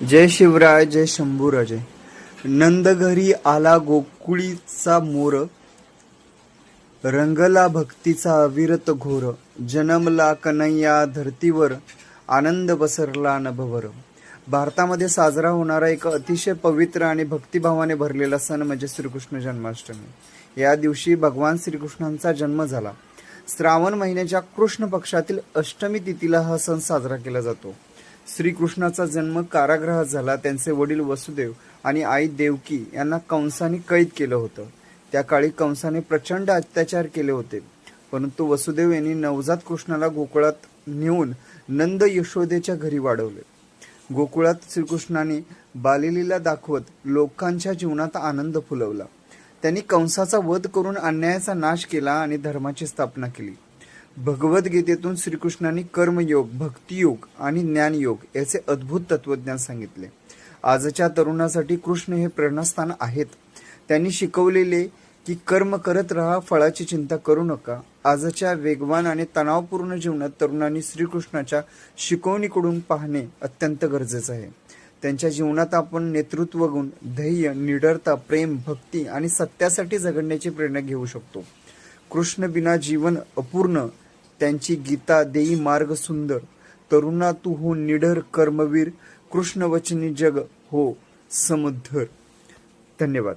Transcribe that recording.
जय शिवराय जय शंभूराजे नंदघरी आला गोकुळीचा मोर. रंगला भक्तीचा अविरत घोर. जन्मला कन्हैया धरतीवर. आनंद पसरला नभवर भारतामध्ये साजरा होणारा एक अतिशय पवित्र आणि भक्तिभावाने भरलेला सण म्हणजे श्रीकृष्ण जन्माष्टमी. या दिवशी भगवान श्रीकृष्णांचा जन्म झाला. श्रावण महिन्याच्या कृष्ण पक्षातील अष्टमी तिथीला हा सण साजरा केला जातो. श्रीकृष्णाचा जन्म कारागृहात झाला त्यांचे वडील वसुदेव आणि आई देवकी यांना कंसाने कैद केलं होतं. त्या काळी कंसाने प्रचंड अत्याचार केले होते. परंतु वसुदेव यांनी नवजात कृष्णाला गोकुळात नेऊन नंद यशोदेच्या घरी वाढवले. गोकुळात श्रीकृष्णाने बालिलीला दाखवत लोकांच्या जीवनात आनंद फुलवला. त्यांनी कंसाचा वध करून अन्यायाचा नाश केला आणि धर्माची स्थापना केली. भगवद्गीतेतून श्रीकृष्णांनी कर्मयोग भक्तियोग आणि ज्ञानयोग याचे अद्भुत तत्वज्ञान सांगितले. आजच्या तरुणासाठी कृष्ण हे प्रेरणास्थान आहेत. त्यांनी शिकवलेले की कर्म करत राहा फळाची चिंता करू नका. आजच्या वेगवान आणि तणावपूर्ण जीवनात तरुणांनी श्रीकृष्णाच्या शिकवणीकडून पाहणे अत्यंत गरजेचं आहे. त्यांच्या जीवनात आपण नेतृत्व गुण धैर्य निडरता प्रेम भक्ती आणि सत्यासाठी झगडण्याची प्रेरणा घेऊ शकतो. कृष्ण बिना जीवन अपूर्ण त्यांची गीता देई मार्ग सुंदर तरुणा तू हो निडर कर्मवीर कृष्णवचनी जग हो समुद्धर धन्यवाद.